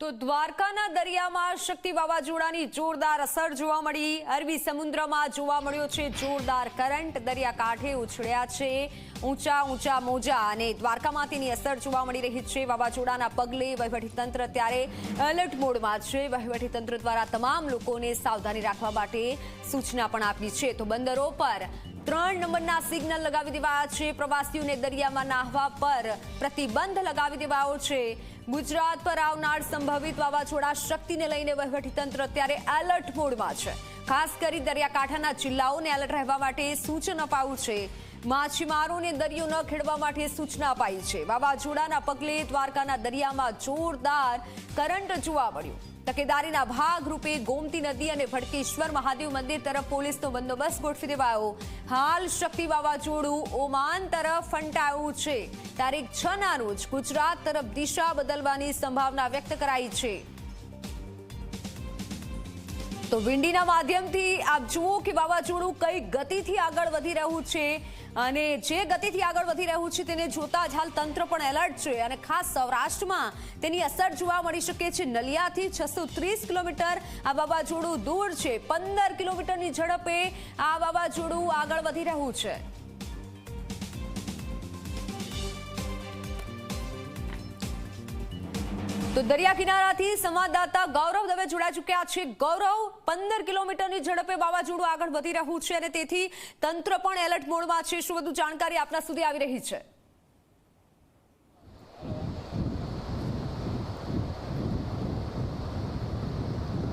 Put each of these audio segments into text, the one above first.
તો દ્વારકાના દરિયામાં શક્તિ વાવાઝોડાની જોરદાર અસર જોવા મળી. અરબી સમુદ્રમાં જોવા મળ્યો છે જોરદાર કરંટ. દરિયાકાંઠે ઉછળ્યા છે ઊંચા ઊંચા મોજા અને દ્વારકામાં તેની અસર જોવા મળી રહી છે. વાવાઝોડાના પગલે વહીવટીતંત્ર ત્યારે એલર્ટ મોડમાં છે. વહીવટીતંત્ર દ્વારા તમામ લોકોને સાવધાની રાખવા માટે સૂચના પણ આપી છે. તો બંદરો પર ત્રણ નંબરના સિગ્નલ લગાવી દેવાયા છે. પ્રવાસીઓને દરિયામાં નાહવા પર પ્રતિબંધ લગાવી દેવાયો છે. ગુજરાત પર આવનાર સંભવિત વાવાઝોડા શક્તિને લઈને વહીવટીતંત્ર અત્યારે એલર્ટ મોડમાં છે. ખાસ કરી દરિયાકાંઠાના જિલ્લાઓને એલર્ટ રહેવા માટે સૂચન અપાયું છે. માછીમારોને દરિયો ન ખેડવા માટે સૂચના અપાઈ છે. વાવાઝોડાના પગલે દ્વારકાના દરિયામાં જોરદાર કરંટ જોવા મળ્યો. તકેદારીના ભાગરૂપે ગોમતી નદી અને ભટકેશ્વર મહાદેવ મંદિર તરફ પોલીસનો બંદોબસ્ત ગોઠવી દેવાયો. હાલ શક્તિ વાવાઝોડું ઓમાન તરફ ફંટાયું છે. તારીખ છ ના રોજ ગુજરાત તરફ દિશા બદલવાની સંભાવના વ્યક્ત કરાઈ છે. તો વિંડીના માધ્યમથી આપ જુઓ કે વાવાઝોડું કઈ ગતિથી આગળ વધી રહ્યું છે અને જે ગતિથી આગળ વધી રહ્યું છે તેને જોતા જ હાલ તંત્ર પણ એલર્ટ છે અને ખાસ સૌરાષ્ટ્રમાં તેની અસર જોવા મળી શકે છે. નલિયાથી છસો કિલોમીટર આ વાવાઝોડું દૂર છે. પંદર કિલોમીટરની ઝડપે આ વાવાઝોડું આગળ વધી રહ્યું છે. તો દરિયા કિનારાથી સંવાદદાતા ગૌરવ દવે જોડાઈ ચૂક્યા છે. ગૌરવ, પંદર કિલોમીટરની ઝડપે વાવાઝોડું આગળ વધી રહ્યું છે અને તેથી તંત્ર પણ એલર્ટ મોડમાં છે. શું વધુ જાણકારી આપના સુધી આવી રહી છે?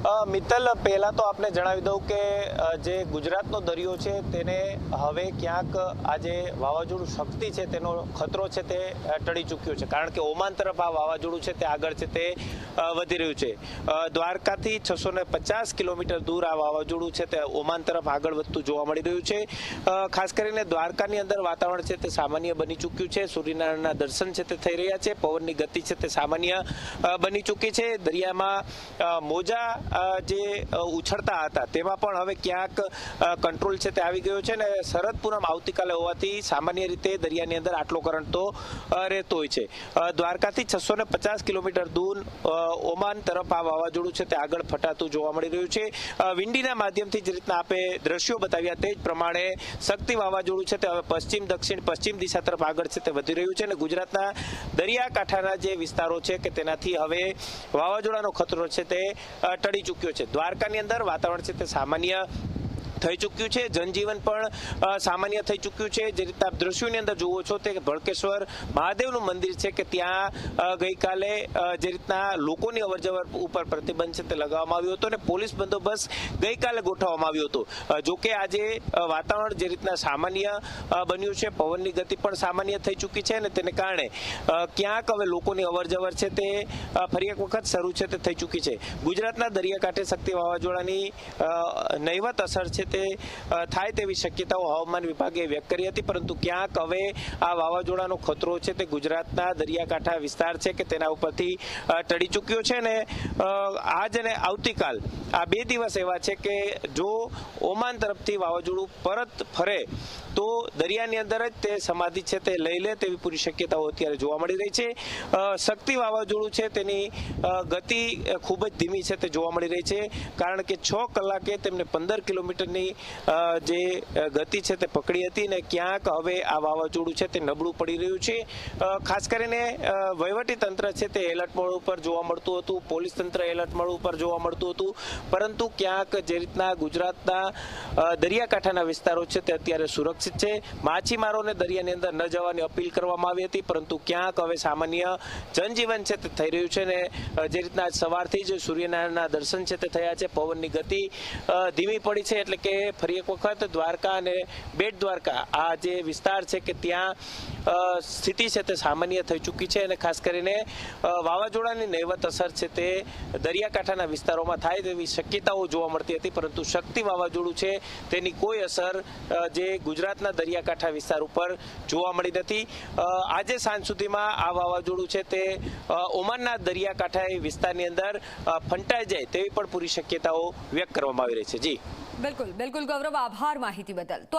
મિત્તલ, પહેલાં તો આપને જણાવી દઉં કે જે ગુજરાતનો દરિયો છે તેને હવે ક્યાંક આ જે વાવાઝોડું શક્તિ છે તેનો ખતરો છે તે ટળી ચૂક્યો છે. કારણ કે ઓમાન તરફ આ વાવાઝોડું છે તે આગળ છે તે વધી રહ્યું છે. દ્વારકાથી છસો ને પચાસ કિલોમીટર દૂર આ વાવાઝોડું છે તે ઓમાન તરફ આગળ વધતું જોવા મળી રહ્યું છે. ખાસ કરીને દ્વારકાની અંદર વાતાવરણ છે તે સામાન્ય બની ચૂક્યું છે. સૂર્યનારાયણના દર્શન છે તે થઈ રહ્યા છે. પવનની ગતિ છે તે સામાન્ય બની ચૂકી છે. દરિયામાં મોજા જે ઉછળતા હતા, તેમાં પણ હવે ક્યાંક કંટ્રોલ છે તે આવી ગયો છે ને શરદપુરમ આવતીકાલે હોવાથી સામાન્ય રીતે દરિયાની અંદર આટલો કરંટ તો રહેતો હોય છે. દ્વારકાથી છસો ને પચાસ કિલોમીટર દૂર ઓમાન તરફ આ વાવાઝોડું છે તે આગળ ફટાતું જોવા મળી રહ્યું છે. વિંડીના માધ્યમથી જે રીતના આપે દ્રશ્યો બતાવ્યા તે જ પ્રમાણે શક્તિ વાવાઝોડું છે તે હવે પશ્ચિમ, દક્ષિણ, પશ્ચિમ દિશા તરફ આગળ છે તે વધી રહ્યું છે અને ગુજરાતના દરિયાકાંઠાના જે વિસ્તારો છે કે તેનાથી હવે વાવાઝોડાનો ખતરો છે તે ટળી ચૂક્યો છે. દ્વારકાની અંદર વાતાવરણ છે તે સામાન્ય થઈ ચૂક્યું છે. જનજીવન પણ સામાન્ય થઈ ચૂક્યું છે. જે રીતે આપ દ્રશ્યોની અંદર જુઓ છો તે ભડકેશ્વર મહાદેવનું મંદિર છે કે ત્યાં ગઈકાલે જે રીતના લોકોની અવરજવર ઉપર પ્રતિબંધ છે તે લગાવવામાં આવ્યો હતો અને પોલીસ બંદોબસ્ત ગઈકાલે ગોઠવવામાં આવ્યો હતો. જો જોકે આજે વાતાવરણ જે રીતના સામાન્ય બન્યું છે, પવનની ગતિ પણ સામાન્ય થઈ ચૂકી છે અને તેને કારણે ક્યાંક હવે લોકોની અવરજવર છે તે ફરી એક વખત શરૂ છે તે થઈ ચૂકી છે. ગુજરાતના દરિયાકાંઠે શક્તિ વાવાઝોડાની નહીવત અસર છે તે થાય તેવી શક્યતાઓ હવામાન વિભાગે વ્યક્ત કરી હતી. પરંતુ ક્યાંક હવે આ વાવાઝોડાનો ખતરો છે તે ગુજરાતના દરિયાકાંઠા વિસ્તાર છે કે તેના ઉપરથી ટળી ચૂક્યો છે ને આજ અને આવતીકાલ આ બે દિવસ એવા છે કે જો ઓમાન તરફથી વાવાઝોડું પરત ફરે, તો દરિયાની અંદર જ તે સમાધિ છે તે લઈ લે તેવી પૂરી શક્યતાઓ અત્યારે જોવા મળી રહી છે. શક્તિ વાવાઝોડું છે તેની ગતિ ખૂબ જ ધીમી છે તે જોવા મળી રહી છે. કારણ કે છ કલાકે તેમને પંદર કિલોમીટરની અ, જે ગતિ છે તે પકડી હતી ને ક્યાંક હવે આ વાવાઝોડું છે તે નબળું પડી રહ્યું છે. ખાસ કરીને વહીવટી તંત્ર છે તે એલર્ટ મોડ ઉપર જોવા મળતું હતું પોલીસ તંત્ર એલર્ટ મોડ ઉપર જોવા મળતું હતું. પરંતુ ક્યાંક જે રીતના ગુજરાતના દરિયાકાંઠાના વિસ્તારો છે તે અત્યારે સુરક્ષિત છે. માછીમારોને દરિયાની અંદર ન જવાની અપીલ કરવામાં આવી હતી પરંતુ ક્યાંક હવે સામાન્ય જનજીવન છે તે થઈ રહ્યું છે ને જે રીતના સવારથી જ સૂર્યનારાયણના દર્શન છે તે થયા છે પવનની ગતિ ધીમી પડી છે એટલે કે ફરી એક વખત દ્વારકા અને બેટ દ્વારકા, આ જે વિસ્તાર છે કે ત્યાં સ્થિતિ છે તે સામાન્ય થઈ ચૂકી છે અને ખાસ કરીને વાવાઝોડાની નહીવત અસર છે તે દરિયાકાંઠાના વિસ્તારોમાં થાય તેવી શક્યતાઓ જોવા મળતી હતી, પરંતુ શક્તિ વાવાઝોડું છે તેની કોઈ અસર જે ગુજરાતના દરિયાકાંઠા વિસ્તાર ઉપર જોવા મળી નથી. આજે સાંજ સુધીમાં આ વાવાઝોડું છે તે ઓમાનના દરિયાકાંઠા વિસ્તારની અંદર ફંટાઈ જાય તેવી પણ પૂરી શક્યતાઓ વ્યક્ત કરવામાં આવી રહી છે. જી. બિલકુલ બિલકુલ ગૌરવ આભાર માહિતી બદલ. તો